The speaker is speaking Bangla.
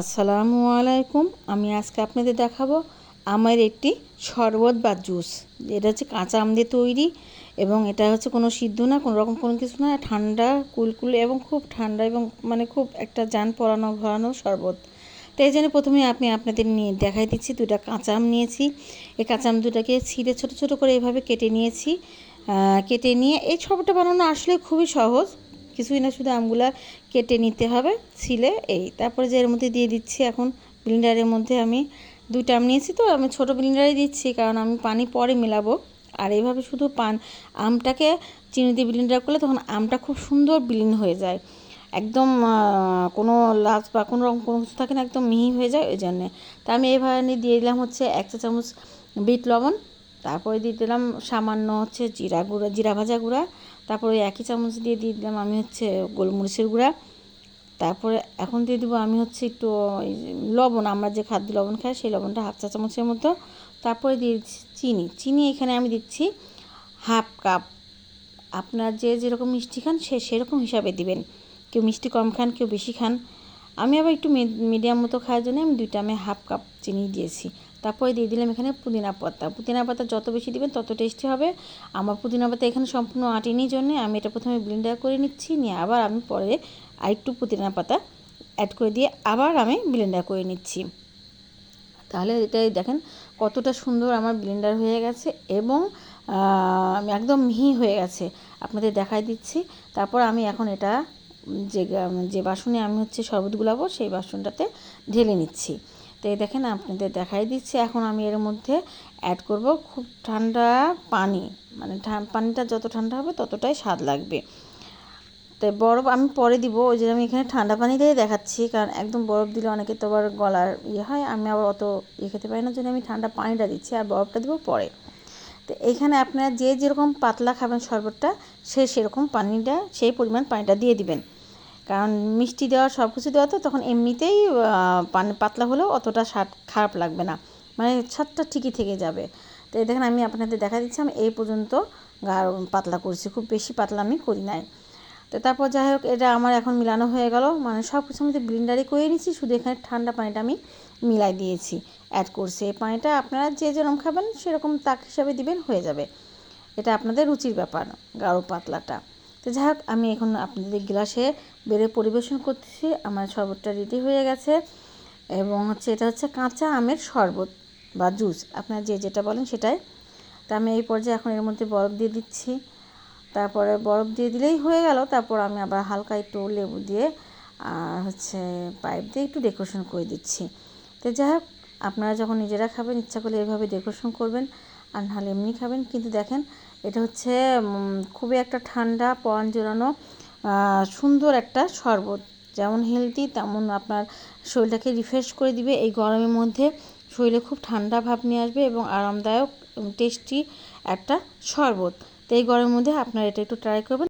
আসসালামু আলাইকুম, আমি আজকে আপনাদের দেখাবো আমার একটি শরবত বা জুস। এটা হচ্ছে কাঁচা আম দিয়ে তৈরি এবং এটা হচ্ছে কোনো সিদ্ধ না, কোনো রকম কোনো কিছু না, ঠান্ডা, কুলকুল এবং খুব ঠান্ডা এবং মানে খুব একটা যান পরানো ভরানো শরবত। তো এই জন্য প্রথমে আমি আপনাদের নিয়ে দেখাই দিচ্ছি দুটা কাঁচা আম নিয়েছি। এই কাঁচা আম দুটাকে ছিঁড়ে ছোটো ছোটো করে এভাবে কেটে নিয়েছি। কেটে নিয়ে এই শরবতটা বানানো আসলে খুবই সহজ। কিছুই না, শুধু আমগুলা কেটে নিতে হবে, ছিলে এই। তারপরে যে এর মধ্যে দিয়ে দিচ্ছি এখন ব্লিন্ডারের মধ্যে আমি দুইটা আম নিয়েছি তো, আমি ছোটো ব্লিন্ডারে দিচ্ছি কারণ আমি পানি পরে মেলাবো। আর এইভাবে শুধু পান, আমটাকে চিনি দিয়ে ব্লিন্ডার করলে তখন আমটা খুব সুন্দর বিলীন হয়ে যায়। একদম কোনো লাচ বা কোনো রকম কোনো কিছু থাকে না, একদম মিহি হয়ে যায় ওই জন্যে। তা আমি এইভাবে দিয়ে দিলাম হচ্ছে এক চা চামচ বিট লবণ, তারপরে দিয়ে দিলাম সামান্য হচ্ছে জিরা গুঁড়া, জিরা ভাজা গুঁড়া তারপরে একই চামচ দিয়ে দিয়ে দিলাম আমি হচ্ছে গোলমরিচের গুঁড়া। তারপরে এখন দিয়ে দেবো আমি হচ্ছে একটু লবণ, আমরা যে খাদ্য লবণ খাই সেই লবণটা হাফ চা চামচের মতো। তারপরে দিয়ে চিনি। চিনি এখানে আমি দিচ্ছি হাফ কাপ। আপনার যে যেরকম মিষ্টি খান সে সেরকম হিসাবে দিবেন। কেউ মিষ্টি কম খান, কেউ বেশি খান। আমি আবার একটু মিডিয়াম মতো খাওয়ার জন্য আমি দুইটা আমি হাফ কাপ চিনি দিয়েছি। তারপরে দিয়ে দিলাম এখানে পুদিনা পাতা। পুদিনা পাতা যত বেশি দিবেন তত টেস্টি হবে। আমার পুদিনা পাতা এখানে সম্পূর্ণ আটিনি জন্যে। আমি এটা প্রথমে ব্লেন্ডার করে নিচ্ছি, নিয়ে আবার আমি পরে আরেকটু পুদিনা পাতা অ্যাড করে দিয়ে আবার আমি ব্লেন্ডার করে নিচ্ছি। তাহলে এটাই দেখেন কতটা সুন্দর আমার ব্লেন্ডার হয়ে গেছে এবং একদম মিহি হয়ে গেছে। আপনাদের দেখাই দিচ্ছি। তারপর আমি এখন এটা যে যে বাসনে আমি হচ্ছে শরবত গুলাবো, সেই বাসনটাতে ঢেলে নিচ্ছি। তো এই দেখেন আপনাদের দেখাই দিচ্ছি। এখন আমি এর মধ্যে অ্যাড করব খুব ঠান্ডা পানি। মানে পানিটা যত ঠান্ডা হবে ততটাই স্বাদ লাগবে। তো বরফ আমি পরে দিব, ওই যে আমি এখানে ঠান্ডা পানি দিয়ে দেখাচ্ছি, কারণ একদম বরফ দিলে অনেকে তো আবার গলার ইয়ে হয়, আমি আবার অত ইয়ে খেতে পারি না জন্য আমি ঠান্ডা পানিটা দিচ্ছি আর বরফটা দেবো পরে। তো এইখানে আপনারা যে যেরকম পাতলা খাবেন শরবতটা, সে সেরকম পানিটা, সেই পরিমাণ পানিটা দিয়ে দিবেন। কারণ মিষ্টি দেওয়া সব কিছু দেওয়া তো তখন এমনিতেই পাতলা হলেও অতটা স্বাদ খারাপ লাগবে না। মানে স্বাদটা ঠিকই থেকে যাবে। তো এই দেখেন আমি আপনাদের দেখা দিচ্ছি, আমি এই পর্যন্ত পাতলা করছি। খুব বেশি পাতলা আমি করি নাই। তো তারপর যাই হোক, এটা আমার এখন মিলানো হয়ে গেল। মানে সব কিছু আমি তো ব্লিন্ডারে করে নিচ্ছি, শুধু এখানে ঠান্ডা পানিটা আমি মিলাই দিয়েছি। অ্যাড করছি। এই পানিটা আপনারা যে যেরকম খাবেন, সেরকম তাক হিসাবে দিবেন, হয়ে যাবে। এটা আপনাদের রুচির ব্যাপার, গাঢ় পাতলাটা। তো যাই হোক, আমি এখন আপনাদের গ্লাসে বেড়ে পরিবেশন করতেছি। আমার শরবতটা রেডি হয়ে গেছে এবং হচ্ছে এটা হচ্ছে কাঁচা আমের শরবত বা জুস আপনারা যে যেটা বলেন সেটাই। তা আমি এই পর্যায়ে এখন এর মধ্যে বরফ দিয়ে দিচ্ছি। তারপরে বরফ দিয়ে দিলেই হয়ে গেল। তারপর আমি আবার হালকা একটু লেবু দিয়ে, আর হচ্ছে পাইপ দিয়ে একটু ডেকোরেশন করে দিচ্ছি। তো যাই হোক, আপনারা যখন নিজেরা খাবেন, ইচ্ছা করলে এভাবে ডেকোরেশন করবেন, আর নাহলে এমনি খাবেন। কিন্তু দেখেন এটা হচ্ছে খুবই একটা ঠান্ডা পান জোরানো সুন্দর একটা শরবত। যেমন হেলদি তেমন আপনার শরীরটাকে রিফ্রেশ করে দিবে। এই গরমের মধ্যে শরীরে খুব ঠান্ডা ভাব নিয়ে আসবে এবং আরামদায়ক টেস্টি একটা শরবত। তো এই গরমের মধ্যে আপনারা এটা একটু ট্রাই করবেন।